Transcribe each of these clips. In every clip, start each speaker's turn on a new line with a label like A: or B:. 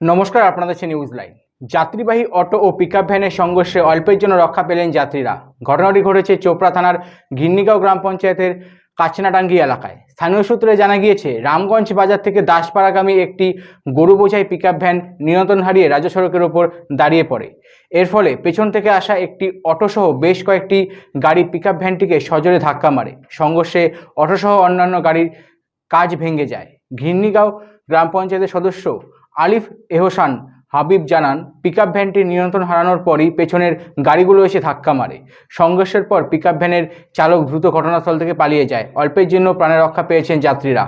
A: নমস্কার, আপনাদের হচ্ছে নিউজ লাইন যাত্রীবাহী অটো ও পিকআপ ভ্যানের সংঘর্ষে অল্পের জন্য রক্ষা পেলেন যাত্রীরা। ঘটনাটি ঘটেছে চোপড়া থানার ঘিন্নিগাঁও গ্রাম পঞ্চায়েতের কাচনাডাঙ্গি এলাকায়। স্থানীয় সূত্রে জানা গিয়েছে, রামগঞ্জ বাজার থেকে দাসপাড়াগামী একটি গরু বোঝাই পিকআপ ভ্যান নিয়ন্ত্রণ হারিয়ে রাজ্য সড়কের ওপর দাঁড়িয়ে পড়ে। এর ফলে পেছন থেকে আসা একটি অটোসহ বেশ কয়েকটি গাড়ি পিকআপ ভ্যানটিকে সজোরে ধাক্কা মারে। সংঘর্ষে অটোসহ অন্যান্য গাড়ির কাজ ভেঙে যায়। ঘিন্নিগাঁও গ্রাম পঞ্চায়েতের সদস্য আলিফ এহসান হাবিব জানান পিকআপ ভ্যানটির নিয়ন্ত্রণ হারানোর পরই পেছনের গাড়িগুলো এসে ধাক্কা মারে। সংঘর্ষের পর পিকআপ ভ্যানের চালক দ্রুত ঘটনাস্থল থেকে পালিয়ে যায়। অল্পের জন্য প্রাণের রক্ষা পেয়েছেন যাত্রীরা।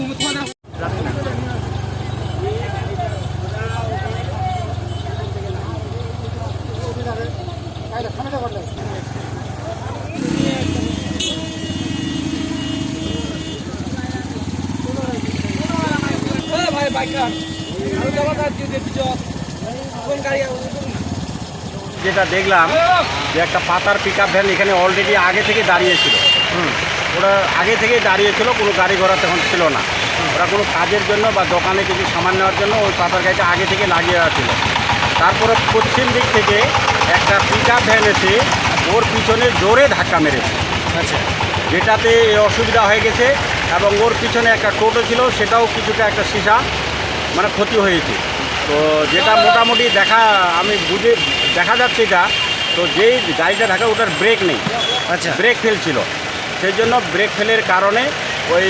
B: মূল চলে গেছে নাকি ভাই বাইকার আমি যাব কাজ দিয়ে গাড়ি
C: যেটা দেখলাম যে একটা পাতার পিক আপ ভ্যান এখানে অলরেডি আগে থেকে দাঁড়িয়েছিল। হুম। ওরা আগে থেকেই দাঁড়িয়েছিল কোনো গাড়ি ঘোড়া তখন ছিল না। ওরা কোনো কাজের জন্য বা দোকানে কিছু সামান নেওয়ার জন্য ওই পাতার গাড়িটা আগে থেকে লাগিয়ে দেওয়া ছিল তারপরে পশ্চিম দিক থেকে একটা পিক আপ ভ্যান এসে ওর পিছনে জোরে ধাক্কা মেরেছে।
B: আচ্ছা।
C: যেটাতে অসুবিধা হয়ে গেছে এবং ওর পিছনে একটা টোটো ছিল সেটাও কিছুটা একটা সীসা মানে ক্ষতি হয়েছে। তো যেটা মোটামুটি দেখা আমি বুঝে দেখা যাচ্ছে এটা তো যেই গাড়িটা থাকে ওটার ব্রেক নেই।
B: আচ্ছা।
C: ব্রেক ফেল ছিল। সেই জন্য ব্রেক ফেলের কারণে ওই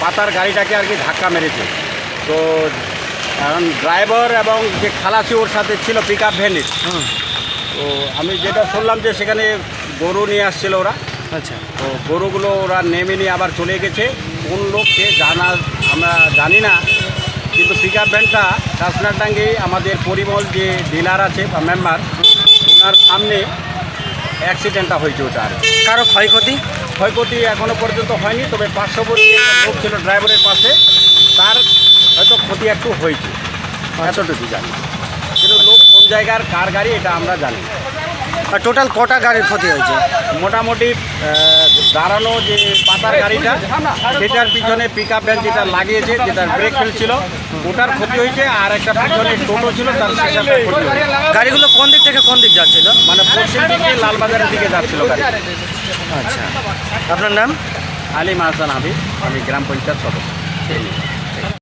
C: পাতার গাড়িটাকে আর কি ধাক্কা মেরেছে। তো এখন ড্রাইভার এবং যে খালাসি ওর সাথে ছিল পিক আপ ভ্যানের তো আমি যেটা শুনলাম যে সেখানে গরু নিয়ে আসছিল ওরা।
B: আচ্ছা।
C: তো গরুগুলো ওরা নেমে নিয়ে আবার চলে গেছে। কোন লোককে জানা আমরা জানি না। কিন্তু পিক আপ ভ্যানটা কাশনারডাঙ্গে আমাদের পরিমল যে ডিলার আছে বা মেম্বার ওনার সামনে অ্যাক্সিডেন্টটা হয়েছে ওটা আর।
B: কারও ক্ষয়ক্ষতি?
C: ক্ষয়ক্ষতি এখনও পর্যন্ত হয়নি তবে পার্শ্ববর্তী লোক ছিল ড্রাইভারের পাশে তার হয়তো ক্ষতি একটু হয়েছে। এতটুকু জানি। কিন্তু লোক কোন জায়গার কার গাড়ি এটা আমরা জানি।
B: আর টোটাল কটা গাড়ির ক্ষতি হয়েছে?
C: মোটামুটি দাঁড়ানো যে পাতার গাড়িটা সেটার পিছনে পিক আপ ভ্যান যেটা লাগিয়েছে যেটা ব্রেক ফেল ছিল ওটার ক্ষতি হয়েছে আর একটা পিছনে টোটো ছিল তার সেটার ক্ষতি
B: গাড়িগুলো কোন দিক থেকে কোন দিক যাচ্ছিল?
C: মানে পশ্চিম দিকে লালবাজারের দিকে যাচ্ছিল গাড়ি।
B: আচ্ছা। আপনার নাম?
C: আলী মাহসান হাবিব আমি গ্রাম পঞ্চায়েত সদস্য।